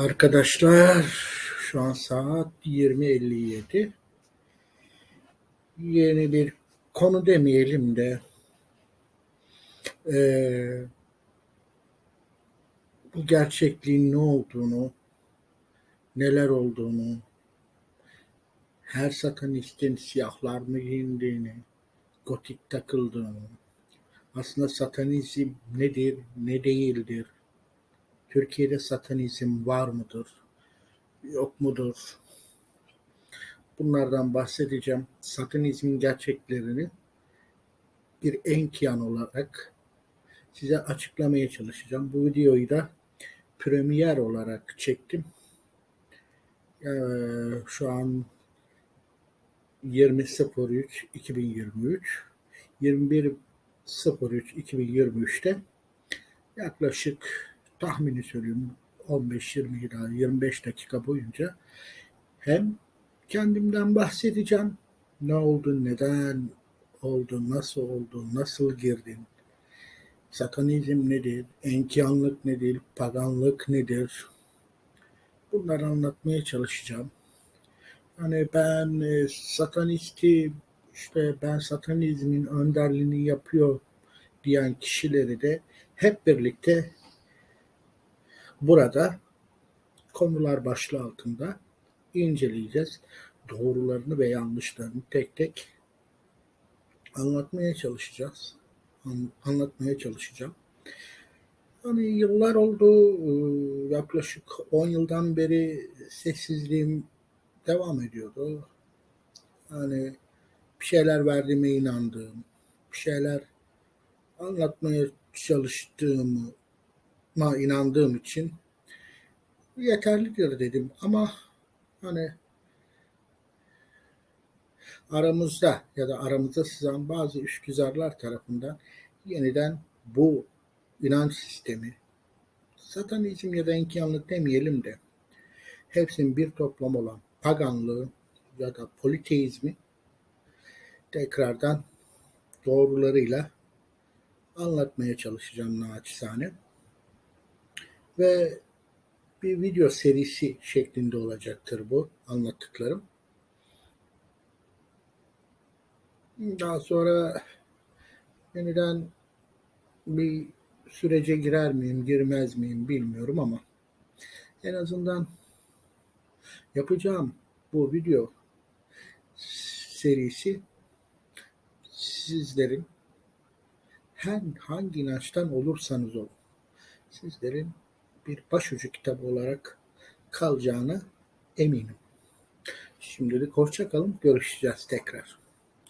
Arkadaşlar şu an saat 20.57. Yeni bir konu demeyelim de eee, bu gerçekliğin ne olduğunu, neler olduğunu, her satanistin siyahlar mı giyindiğini, gotik takıldığını, aslında satanizm nedir, ne değildir, Türkiye'de satanizm var mıdır, yok mudur? Bunlardan bahsedeceğim. Satanizmin gerçeklerini bir enkiyan olarak size açıklamaya çalışacağım. Bu videoyu da premier olarak çektim. Ee, şu an 20.03 2023 21.03 2023'te yaklaşık tahmini söylüyorum 15-20 ila 25 dakika boyunca hem kendimden bahsedeceğim. Ne oldu, neden oldu, nasıl oldu, nasıl girdin, satanizm nedir, enkiyanlık nedir, paganlık nedir? Bunları anlatmaya çalışacağım. Hani ben e, satanisti, işte ben satanizmin önderliğini yapıyor diyen kişileri de hep birlikte burada konular başlığı altında inceleyeceğiz. Doğrularını ve yanlışlarını tek tek anlatmaya çalışacağız. An- anlatmaya çalışacağım. Hani yıllar oldu, e, yaklaşık 10 yıldan beri sessizliğim devam ediyordu. Hani bir şeyler verdiğime inandığım, bir şeyler anlatmaya çalıştığıma inandığım için yeterlidir dedim. Ama hani aramızda ya da aramızda sızan bazı işgüzarlar tarafından yeniden bu inanç sistemi, satanizm ya da enkiyanlık demeyelim de hepsinin bir toplam olan paganlığı ya da politeizmi tekrardan doğrularıyla anlatmaya çalışacağım naçizane. Ve bir video serisi şeklinde olacaktır bu anlattıklarım. Daha sonra yeniden bir sürece girer miyim, girmez miyim bilmiyorum ama en azından yapacağım bu video serisi sizlerin her hangi inançtan olursanız olun sizlerin bir başucu kitabı olarak kalacağını eminim. Şimdilik hoşça kalın. Görüşeceğiz tekrar.